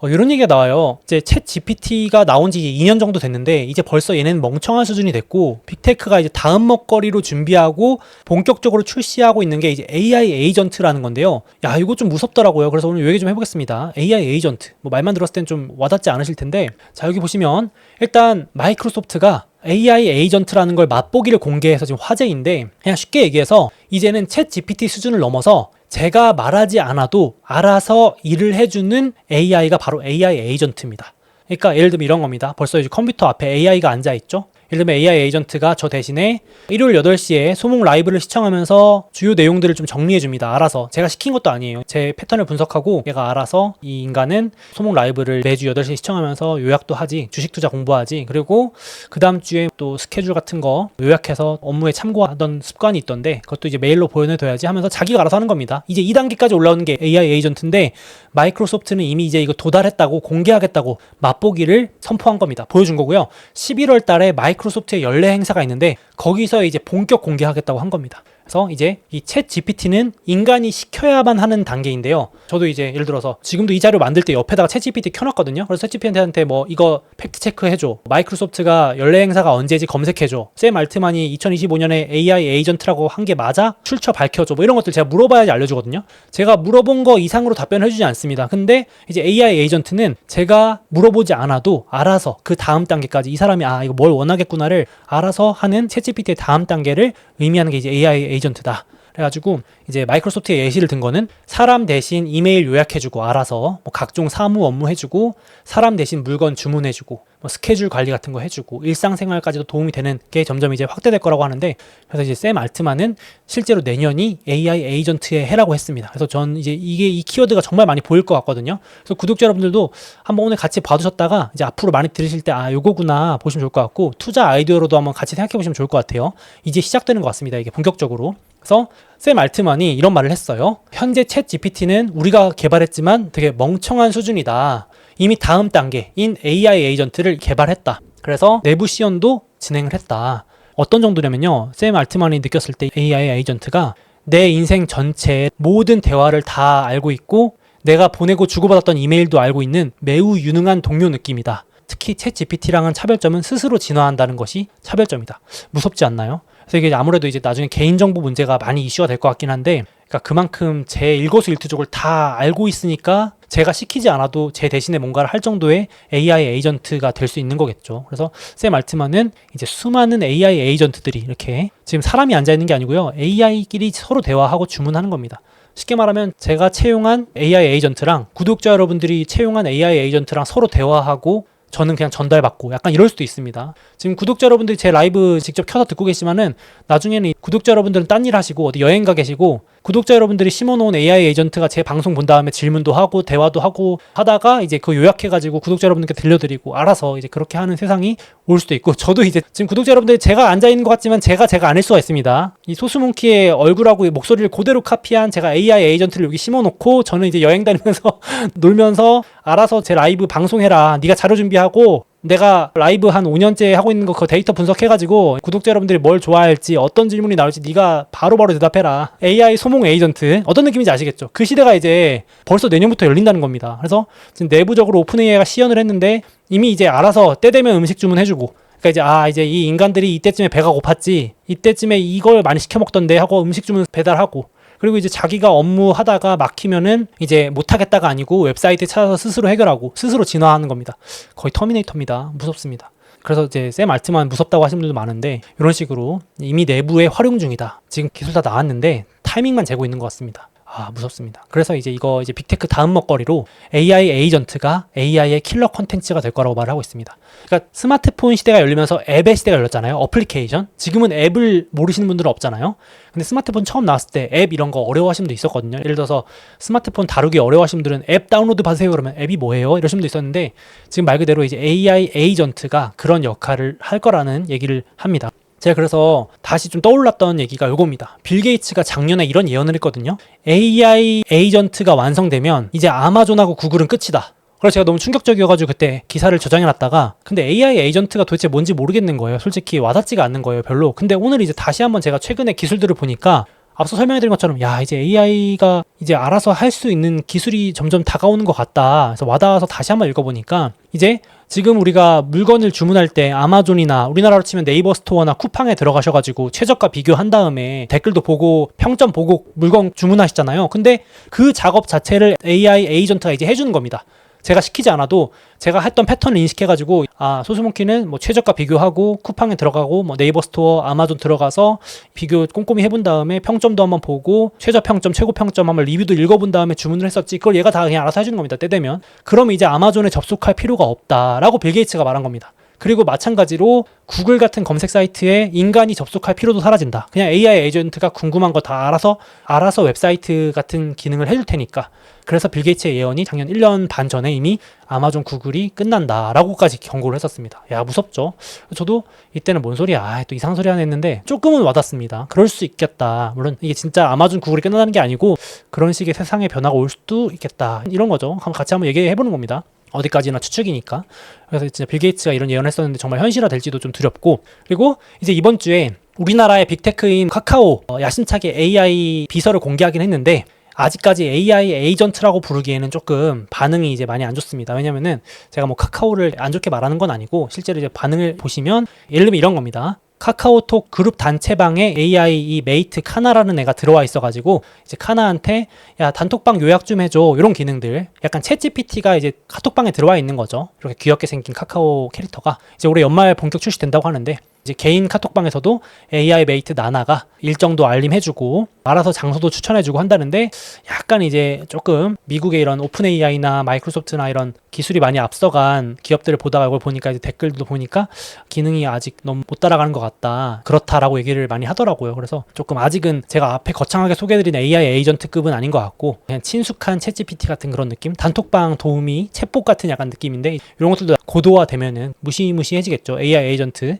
어, 이런 얘기가 나와요. 이제 챗 GPT가 나온 지 2년 정도 됐는데 이제 벌써 얘는 멍청한 수준이 됐고 빅테크가 이제 다음 먹거리로 준비하고 본격적으로 출시하고 있는 게 이제 AI 에이전트라는 건데요. 야, 이거 좀 무섭더라고요. 그래서 오늘 요 얘기 좀 해보겠습니다. AI 에이전트. 뭐 말만 들었을 땐 좀 와닿지 않으실 텐데 자, 여기 보시면 일단 마이크로소프트가 AI 에이전트라는 걸 맛보기를 공개해서 지금 화제인데 그냥 쉽게 얘기해서 이제는 챗 GPT 수준을 넘어서 제가 말하지 않아도 알아서 일을 해주는 AI가 바로 AI 에이전트입니다. 그러니까 예를 들면 이런 겁니다. 벌써 이제 컴퓨터 앞에 AI가 앉아 있죠. 예를 들면 AI 에이전트가 저 대신에 일요일 8시에 소목 라이브를 시청하면서 주요 내용들을 좀 정리해 줍니다. 알아서. 제가 시킨 것도 아니에요. 제 패턴을 분석하고 얘가 알아서 이 인간은 소목 라이브를 매주 8시에 시청하면서 요약도 하지. 주식 투자 공부하지. 그리고 그 다음 주에 또 스케줄 같은 거 요약해서 업무에 참고하던 습관이 있던데 그것도 이제 메일로 보여줘야지 하면서 자기가 알아서 하는 겁니다. 이제 2단계까지 올라오는 게 AI 에이전트인데 마이크로소프트는 이미 이제 이거 도달했다고 공개하겠다고 맛보기를 선포한 겁니다. 보여준 거고요. 11월 달에 마이크로소프트 의 연례 행사가 있는데 거기서 이제 본격 공개하겠다고 한 겁니다. 그래서 이제 이 챗 GPT는 인간이 시켜야만 하는 단계인데요. 저도 이제 예를 들어서 지금도 이 자료 만들 때 옆에다가 챗 GPT 켜놨거든요. 그래서 챗 GPT한테 뭐 이거 팩트 체크 해줘. 마이크로소프트가 연례 행사가 언제지 검색해줘. 샘 알트만이 2025년에 AI 에이전트라고 한 게 맞아? 출처 밝혀줘. 뭐 이런 것들 제가 물어봐야지 알려주거든요. 제가 물어본 거 이상으로 답변해주지 않습니다. 근데 이제 AI 에이전트는 제가 물어보지 않아도 알아서 그 다음 단계까지 이 사람이 아 이거 뭘 원하겠구나를 알아서 하는 챗 GPT의 다음 단계를 의미하는 게 이제 AI 에이전트다. 그래가지고 이제 마이크로소프트의 예시를 든 거는 사람 대신 이메일 요약해주고 알아서 뭐 각종 사무 업무 해주고 사람 대신 물건 주문해주고 뭐 스케줄 관리 같은 거 해주고 일상생활까지도 도움이 되는 게 점점 이제 확대될 거라고 하는데 그래서 이제 샘 알트만은 실제로 내년이 AI 에이전트의 해라고 했습니다. 그래서 전 이제 이게 이 키워드가 정말 많이 보일 것 같거든요. 그래서 구독자 여러분들도 한번 오늘 같이 봐두셨다가 이제 앞으로 많이 들으실 때 아 요거구나 보시면 좋을 것 같고 투자 아이디어로도 한번 같이 생각해 보시면 좋을 것 같아요. 이제 시작되는 것 같습니다. 이게 본격적으로. 그래서 샘 알트만이 이런 말을 했어요. 현재 챗 GPT는 우리가 개발했지만 되게 멍청한 수준이다. 이미 다음 단계인 AI 에이전트를 개발했다. 그래서 내부 시연도 진행을 했다. 어떤 정도냐면요. 샘 알트만이 느꼈을 때 AI 에이전트가 내 인생 전체의 모든 대화를 다 알고 있고 내가 보내고 주고받았던 이메일도 알고 있는 매우 유능한 동료 느낌이다. 특히 챗 GPT랑은 차별점은 스스로 진화한다는 것이 차별점이다. 무섭지 않나요? 그래서 이게 아무래도 이제 나중에 개인정보 문제가 많이 이슈가 될 것 같긴 한데, 그러니까 그만큼 제 일거수일투족을 다 알고 있으니까 제가 시키지 않아도 제 대신에 뭔가를 할 정도의 AI 에이전트가 될 수 있는 거겠죠. 그래서 샘 알트만은 이제 수많은 AI 에이전트들이 이렇게 지금 사람이 앉아 있는 게 아니고요. AI끼리 서로 대화하고 주문하는 겁니다. 쉽게 말하면 제가 채용한 AI 에이전트랑 구독자 여러분들이 채용한 AI 에이전트랑 서로 대화하고 저는 그냥 전달받고 약간 이럴 수도 있습니다. 지금 구독자 여러분들이 제 라이브 직접 켜서 듣고 계시지만은 나중에는 구독자 여러분들은 딴 일 하시고 어디 여행 가 계시고 구독자 여러분들이 심어놓은 AI 에이전트가 제 방송 본 다음에 질문도 하고 대화도 하고 하다가 이제 그 요약해가지고 구독자 여러분들께 들려드리고 알아서 이제 그렇게 하는 세상이 올 수도 있고 저도 이제 지금 구독자 여러분들이 제가 앉아 있는 것 같지만 제가 제가 아닐 수가 있습니다. 이 소수몽키의 얼굴하고 목소리를 그대로 카피한 제가 AI 에이전트를 여기 심어놓고 저는 이제 여행 다니면서 놀면서 알아서 제 라이브 방송해라. 네가 자료 준비하고 내가 라이브 한 5년째 하고 있는 거 그 데이터 분석해가지고 구독자 여러분들이 뭘 좋아할지 어떤 질문이 나올지 네가 바로바로 대답해라. AI 소몽 에이전트 어떤 느낌인지 아시겠죠? 그 시대가 이제 벌써 내년부터 열린다는 겁니다. 그래서 지금 내부적으로 오픈 AI가 시연을 했는데 이미 이제 알아서 때 되면 음식 주문해주고 그러니까 이제 아 이제 이 인간들이 이때쯤에 배가 고팠지 이때쯤에 이걸 많이 시켜 먹던데 하고 음식 주문 배달하고 그리고 이제 자기가 업무 하다가 막히면은 이제 못하겠다가 아니고 웹사이트 찾아서 스스로 해결하고 스스로 진화하는 겁니다. 거의 터미네이터입니다. 무섭습니다. 그래서 이제 샘 알트만 무섭다고 하시는 분들도 많은데 이런 식으로 이미 내부에 활용 중이다. 지금 기술 다 나왔는데 타이밍만 재고 있는 것 같습니다. 아 무섭습니다. 그래서 이제 이거 이제 빅테크 다음 먹거리로 AI 에이전트가 AI의 킬러 콘텐츠가 될 거라고 말을 하고 있습니다. 그러니까 스마트폰 시대가 열리면서 앱의 시대가 열렸잖아요. 어플리케이션. 지금은 앱을 모르시는 분들은 없잖아요. 근데 스마트폰 처음 나왔을 때 앱 이런 거 어려워하시는 분도 있었거든요. 예를 들어서 스마트폰 다루기 어려워하시는 분들은 앱 다운로드 받으세요 그러면 앱이 뭐예요? 이러시는 분도 있었는데 지금 말 그대로 이제 AI 에이전트가 그런 역할을 할 거라는 얘기를 합니다. 제가 그래서 다시 좀 떠올랐던 얘기가 요겁니다. 빌 게이츠가 작년에 이런 예언을 했거든요. AI 에이전트가 완성되면 이제 아마존하고 구글은 끝이다. 그래서 제가 너무 충격적이어가지고 그때 기사를 저장해놨다가 근데 AI 에이전트가 도대체 뭔지 모르겠는 거예요. 솔직히 와닿지가 않는 거예요. 별로. 근데 오늘 이제 다시 한번 제가 최근에 기술들을 보니까 앞서 설명해드린 것처럼 야 이제 AI가 이제 알아서 할 수 있는 기술이 점점 다가오는 것 같다. 그래서 와닿아서 다시 한번 읽어보니까 이제 지금 우리가 물건을 주문할 때 아마존이나 우리나라로 치면 네이버 스토어나 쿠팡에 들어가셔가지고 최저가 비교한 다음에 댓글도 보고 평점 보고 물건 주문하시잖아요. 근데 그 작업 자체를 AI 에이전트가 이제 해주는 겁니다. 제가 시키지 않아도 제가 했던 패턴을 인식해가지고 아 소스모키는 뭐 최저가 비교하고 쿠팡에 들어가고 뭐 네이버 스토어 아마존 들어가서 비교 꼼꼼히 해본 다음에 평점도 한번 보고 최저 평점 최고 평점 한번 리뷰도 읽어본 다음에 주문을 했었지 그걸 얘가 다 그냥 알아서 해주는 겁니다 때 되면. 그러면 이제 아마존에 접속할 필요가 없다라고 빌 게이츠가 말한 겁니다 그리고 마찬가지로 구글 같은 검색 사이트에 인간이 접속할 필요도 사라진다. 그냥 AI 에이전트가 궁금한 거 다 알아서 알아서 웹사이트 같은 기능을 해줄 테니까. 그래서 빌 게이츠의 예언이 작년 1년 반 전에 이미 아마존 구글이 끝난다라고까지 경고를 했었습니다. 야 무섭죠. 저도 이때는 뭔 소리야, 아, 또 이상 소리 하나 했는데 조금은 와닿습니다. 그럴 수 있겠다. 물론 이게 진짜 아마존 구글이 끝나는 게 아니고 그런 식의 세상의 변화가 올 수도 있겠다. 이런 거죠. 한번 같이 한번 얘기해 보는 겁니다. 어디까지나 추측이니까. 그래서 진짜 빌 게이츠가 이런 예언을 했었는데 정말 현실화 될지도 좀 두렵고. 그리고 이제 이번 주에 우리나라의 빅테크인 카카오 어, 야심차게 AI 비서를 공개하긴 했는데 아직까지 AI 에이전트라고 부르기에는 조금 반응이 이제 많이 안 좋습니다. 왜냐면은 제가 뭐 카카오를 안 좋게 말하는 건 아니고 실제로 이제 반응을 보시면 예를 들면 이런 겁니다. 카카오톡 그룹 단체방에 AI 이 메이트 카나라는 애가 들어와 있어가지고 이제 카나한테 야 단톡방 요약 좀 해줘. 이런 기능들. 약간 챗 GPT가 이제 카톡방에 들어와 있는 거죠. 이렇게 귀엽게 생긴 카카오 캐릭터가 이제 올해 연말 본격 출시된다고 하는데 이제 개인 카톡방에서도 AI 메이트 나나가 일정도 알림해주고 알아서 장소도 추천해주고 한다는데 약간 이제 조금 미국의 이런 오픈 AI나 마이크로소프트나 이런 기술이 많이 앞서간 기업들을 보다가 이걸 보니까 이제 댓글도 보니까 기능이 아직 너무 못 따라가는 것 같다 그렇다라고 얘기를 많이 하더라고요. 그래서 조금 아직은 제가 앞에 거창하게 소개해드린 AI 에이전트급은 아닌 것 같고 그냥 친숙한 챗 GPT 같은 그런 느낌, 단톡방 도우미, 챗봇 같은 약간 느낌인데 이런 것들도 고도화되면은 무시무시해지겠죠. AI 에이전트.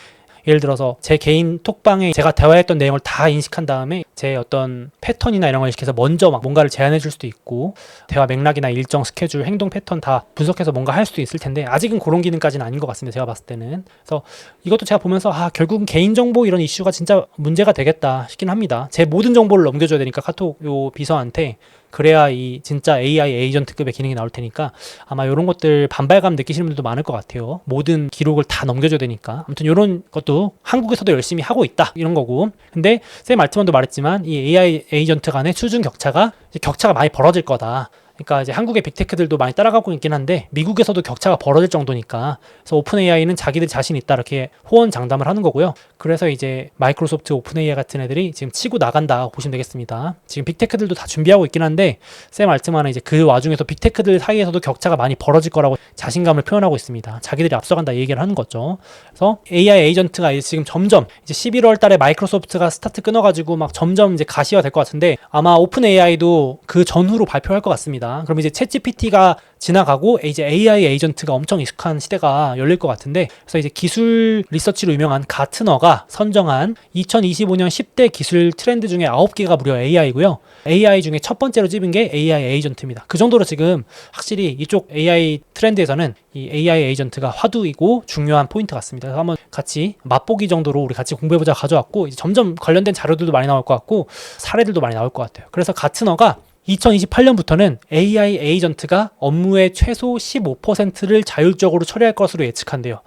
예를 들어서 제 개인 톡방에 제가 대화했던 내용을 다 인식한 다음에 제 어떤 패턴이나 이런 걸 인식해서 먼저 막 뭔가를 제안해 줄 수도 있고 대화 맥락이나 일정 스케줄 행동 패턴 다 분석해서 뭔가 할 수도 있을 텐데 아직은 그런 기능까지는 아닌 것 같습니다 제가 봤을 때는. 그래서 이것도 제가 보면서 아 결국은 개인정보 이런 이슈가 진짜 문제가 되겠다 싶긴 합니다. 제 모든 정보를 넘겨줘야 되니까 카톡 요 비서한테 그래야 이 진짜 AI 에이전트급의 기능이 나올 테니까 아마 이런 것들 반발감 느끼시는 분들도 많을 것 같아요. 모든 기록을 다 넘겨줘야 되니까. 아무튼 이런 것도 한국에서도 열심히 하고 있다. 이런 거고. 근데 쌤 말트만도 말했지만 이 AI 에이전트 간의 수준 격차가 격차가 많이 벌어질 거다. 그러니까 이제 한국의 빅테크들도 많이 따라가고 있긴 한데 미국에서도 격차가 벌어질 정도니까 그래서 오픈 AI는 자기들 자신 있다 이렇게 호언 장담을 하는 거고요. 그래서 이제 마이크로소프트 오픈 AI 같은 애들이 지금 치고 나간다 보시면 되겠습니다. 지금 빅테크들도 다 준비하고 있긴 한데 샘 알트만은 이제 그 와중에서 빅테크들 사이에서도 격차가 많이 벌어질 거라고 자신감을 표현하고 있습니다. 자기들이 앞서간다 이 얘기를 하는 거죠. 그래서 AI 에이전트가 이제 지금 점점 이제 11월 달에 마이크로소프트가 스타트 끊어가지고 막 점점 이제 가시화 될 것 같은데 아마 오픈 AI도 그 전후로 발표할 것 같습니다. 그럼 이제 챗 GPT가 지나가고 이제 AI 에이전트가 엄청 익숙한 시대가 열릴 것 같은데 그래서 이제 기술 리서치로 유명한 가트너가 선정한 2025년 10대 기술 트렌드 중에 9개가 무려 AI고요. AI 중에 첫 번째로 집은 게 AI 에이전트입니다. 그 정도로 지금 확실히 이쪽 AI 트렌드에서는 이 AI 에이전트가 화두이고 중요한 포인트 같습니다. 그래서 한번 같이 맛보기 정도로 우리 같이 공부해보자 가져왔고 점점 관련된 자료들도 많이 나올 것 같고 사례들도 많이 나올 것 같아요. 그래서 가트너가 2028년부터는 AI 에이전트가 업무의 최소 15%를 자율적으로 처리할 것으로 예측한대요.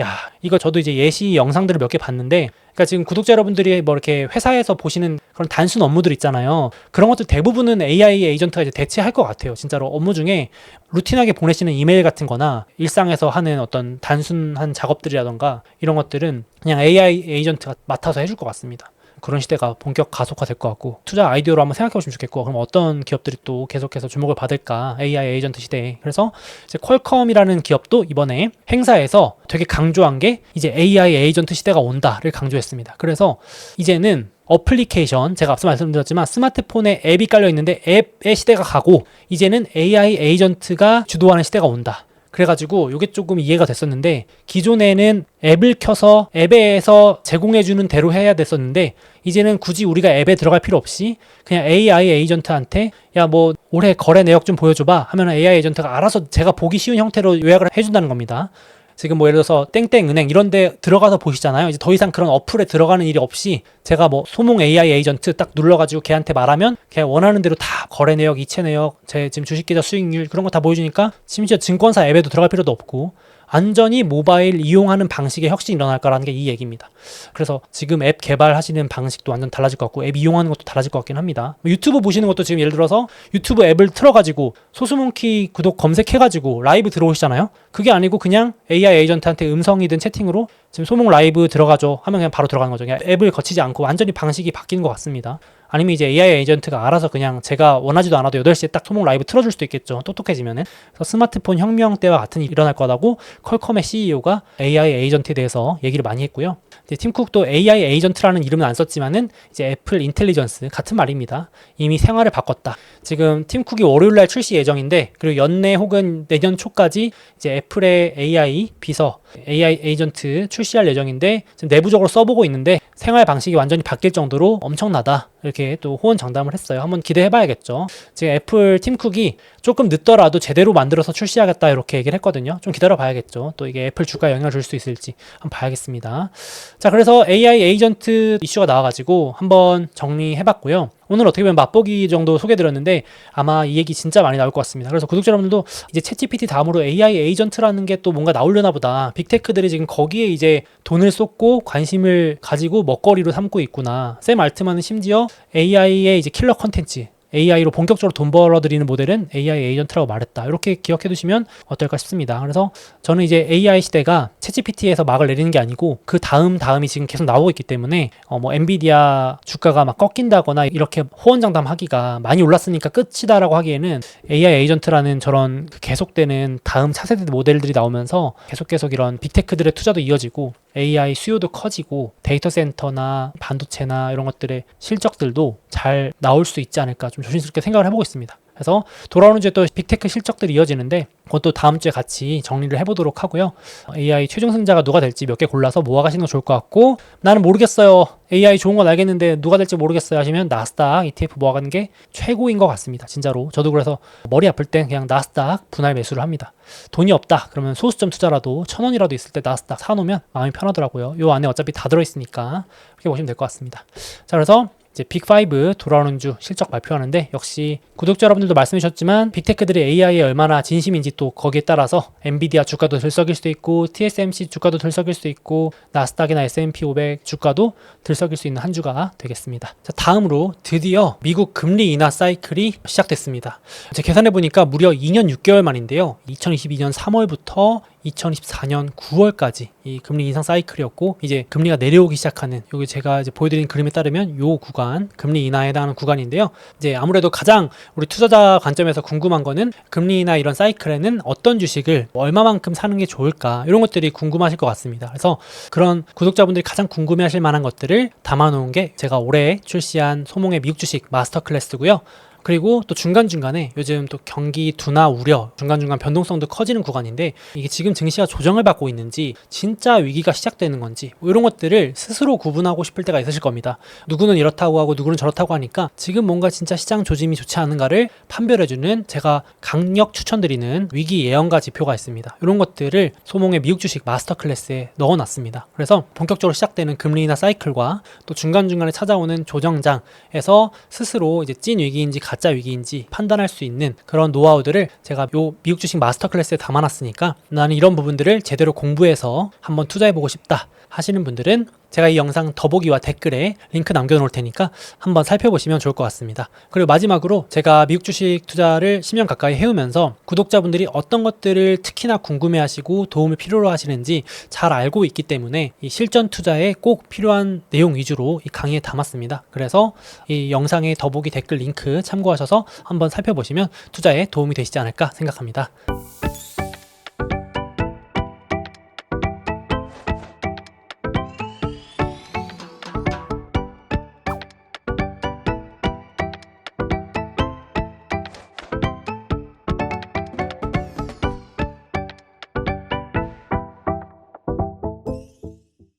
야, 이거 저도 이제 예시 영상들을 몇 개 봤는데, 그러니까 지금 구독자 여러분들이 뭐 이렇게 회사에서 보시는 그런 단순 업무들 있잖아요. 그런 것들 대부분은 AI 에이전트가 이제 대체할 것 같아요. 진짜로 업무 중에 루틴하게 보내시는 이메일 같은 거나 일상에서 하는 어떤 단순한 작업들이라던가 이런 것들은 그냥 AI 에이전트가 맡아서 해줄 것 같습니다. 그런 시대가 본격 가속화될 것 같고 투자 아이디어로 한번 생각해 보시면 좋겠고 그럼 어떤 기업들이 또 계속해서 주목을 받을까 AI 에이전트 시대에 그래서 이제 퀄컴이라는 기업도 이번에 행사에서 되게 강조한 게 이제 AI 에이전트 시대가 온다를 강조했습니다. 그래서 이제는 어플리케이션 제가 앞서 말씀드렸지만 스마트폰에 앱이 깔려 있는데 앱의 시대가 가고 이제는 AI 에이전트가 주도하는 시대가 온다. 그래가지고 이게 조금 이해가 됐었는데 기존에는 앱을 켜서 앱에서 제공해주는 대로 해야 됐었는데 이제는 굳이 우리가 앱에 들어갈 필요 없이 그냥 AI 에이전트한테 야 뭐 올해 거래 내역 좀 보여줘봐 하면 AI 에이전트가 알아서 제가 보기 쉬운 형태로 요약을 해준다는 겁니다. 지금 뭐 예를 들어서 땡땡은행 이런 데 들어가서 보시잖아요. 이제 더 이상 그런 어플에 들어가는 일이 없이 제가 뭐 소몽 AI 에이전트 딱 눌러가지고 걔한테 말하면 걔 원하는 대로 다 거래 내역, 이체 내역, 제 지금 주식계좌 수익률 그런 거 다 보여주니까 심지어 증권사 앱에도 들어갈 필요도 없고 완전히 모바일 이용하는 방식의 혁신이 일어날 거라는 게 이 얘기입니다. 그래서 지금 앱 개발하시는 방식도 완전 달라질 것 같고 앱 이용하는 것도 달라질 것 같긴 합니다. 뭐 유튜브 보시는 것도 지금 예를 들어서 유튜브 앱을 틀어가지고 소수몽키 구독 검색해가지고 라이브 들어오시잖아요. 그게 아니고 그냥 AI 에이전트한테 음성이든 채팅으로 지금 소몽 라이브 들어가죠 하면 그냥 바로 들어가는 거죠. 그냥 앱을 거치지 않고 완전히 방식이 바뀌는 것 같습니다. 아니면 이제 AI 에이전트가 알아서 그냥 제가 원하지도 않아도 8시에 딱 소몽 라이브 틀어줄 수도 있겠죠. 똑똑해지면은. 그래서 스마트폰 혁명 때와 같은 일이 일어날 거라고 퀄컴의 CEO가 AI 에이전트에 대해서 얘기를 많이 했고요. 이제 팀쿡도 AI 에이전트라는 이름은 안 썼지만은 이제 애플 인텔리전스 같은 말입니다. 이미 생활을 바꿨다. 지금 팀쿡이 월요일 날 출시 예정인데 그리고 연내 혹은 내년 초까지 이제 애플의 AI 비서 AI 에이전트 출시할 예정인데 지금 내부적으로 써보고 있는데 생활 방식이 완전히 바뀔 정도로 엄청나다. 이렇게 또 호언 장담을 했어요. 한번 기대해 봐야겠죠. 지금 애플 팀쿡이 조금 늦더라도 제대로 만들어서 출시하겠다 이렇게 얘기를 했거든요. 좀 기다려 봐야겠죠. 또 이게 애플 주가에 영향을 줄 수 있을지 한번 봐야겠습니다. 자, 그래서 AI 에이전트 이슈가 나와가지고 한번 정리해 봤고요. 오늘 어떻게 보면 맛보기 정도 소개드렸는데 아마 이 얘기 진짜 많이 나올 것 같습니다. 그래서 구독자 여러분들도 이제 챗GPT 다음으로 AI 에이전트라는 게 또 뭔가 나오려나 보다. 빅테크들이 지금 거기에 이제 돈을 쏟고 관심을 가지고 먹거리로 삼고 있구나. 샘 알트만은 심지어 AI의 이제 킬러 컨텐츠 AI로 본격적으로 돈 벌어들이는 모델은 AI 에이전트라고 말했다. 이렇게 기억해 두시면 어떨까 싶습니다. 그래서 저는 이제 AI 시대가 챗GPT에서 막을 내리는 게 아니고 그 다음 다음이 지금 계속 나오고 있기 때문에 어 뭐 엔비디아 주가가 막 꺾인다거나 이렇게 호언장담하기가 많이 올랐으니까 끝이다라고 하기에는 AI 에이전트라는 저런 그 계속되는 다음 차세대 모델들이 나오면서 계속 계속 이런 빅테크들의 투자도 이어지고 AI 수요도 커지고 데이터 센터나 반도체나 이런 것들의 실적들도 잘 나올 수 있지 않을까 좀 조심스럽게 생각을 해보고 있습니다. 그래서 돌아오는 주에 또 빅테크 실적들이 이어지는데 그것도 다음 주에 같이 정리를 해보도록 하고요. AI 최종 승자가 누가 될지 몇 개 골라서 모아가시는 거 좋을 것 같고 나는 모르겠어요. AI 좋은 건 알겠는데 누가 될지 모르겠어요 하시면 나스닥 ETF 모아가는 게 최고인 것 같습니다. 진짜로 저도 그래서 머리 아플 땐 그냥 나스닥 분할 매수를 합니다. 돈이 없다 그러면 소수점 투자라도 천 원이라도 있을 때 나스닥 사놓으면 마음이 편하더라고요. 요 안에 어차피 다 들어있으니까 그렇게 보시면 될 것 같습니다. 자 그래서 이제 빅5 돌아오는 주 실적 발표하는데 역시 구독자 여러분들도 말씀해 주셨지만 빅테크들이 AI에 얼마나 진심인지 또 거기에 따라서 엔비디아 주가도 들썩일 수도 있고 TSMC 주가도 들썩일 수도 있고 나스닥이나 S&P 500 주가도 들썩일 수 있는 한 주가 되겠습니다. 자, 다음으로 드디어 미국 금리 인하 사이클이 시작됐습니다. 제가 계산해 보니까 무려 2년 6개월 만인데요. 2022년 3월부터 2024년 9월까지 이 금리 인상 사이클이었고 이제 금리가 내려오기 시작하는 여기 제가 이제 보여드린 그림에 따르면 요 구간 금리 인하에 해당하는 구간인데요. 이제 아무래도 가장 우리 투자자 관점에서 궁금한 거는 금리 인하 이런 사이클에는 어떤 주식을 얼마만큼 사는 게 좋을까 이런 것들이 궁금하실 것 같습니다. 그래서 그런 구독자분들이 가장 궁금해하실 만한 것들을 담아놓은 게 제가 올해 출시한 소몽의 미국 주식 마스터 클래스고요. 그리고 또 중간중간에 요즘 또 경기 둔화 우려, 중간중간 변동성도 커지는 구간인데 이게 지금 증시가 조정을 받고 있는지 진짜 위기가 시작되는 건지 뭐 이런 것들을 스스로 구분하고 싶을 때가 있으실 겁니다. 누구는 이렇다고 하고 누구는 저렇다고 하니까 지금 뭔가 진짜 시장 조짐이 좋지 않은가를 판별해주는 제가 강력 추천드리는 위기 예언가 지표가 있습니다. 이런 것들을 소몽의 미국 주식 마스터 클래스에 넣어놨습니다. 그래서 본격적으로 시작되는 금리 인하 사이클과 또 중간중간에 찾아오는 조정장에서 스스로 이제 찐 위기인지 가짜 위기인지 판단할 수 있는 그런 노하우들을 제가 요 미국 주식 마스터 클래스에 담아놨으니까 나는 이런 부분들을 제대로 공부해서 한번 투자해보고 싶다 하시는 분들은 제가 이 영상 더보기와 댓글에 링크 남겨놓을 테니까 한번 살펴보시면 좋을 것 같습니다. 그리고 마지막으로 제가 미국 주식 투자를 10년 가까이 해오면서 구독자분들이 어떤 것들을 특히나 궁금해하시고 도움을 필요로 하시는지 잘 알고 있기 때문에 이 실전 투자에 꼭 필요한 내용 위주로 이 강의에 담았습니다. 그래서 이 영상의 더보기 댓글 링크 참고하셔서 한번 살펴보시면 투자에 도움이 되시지 않을까 생각합니다.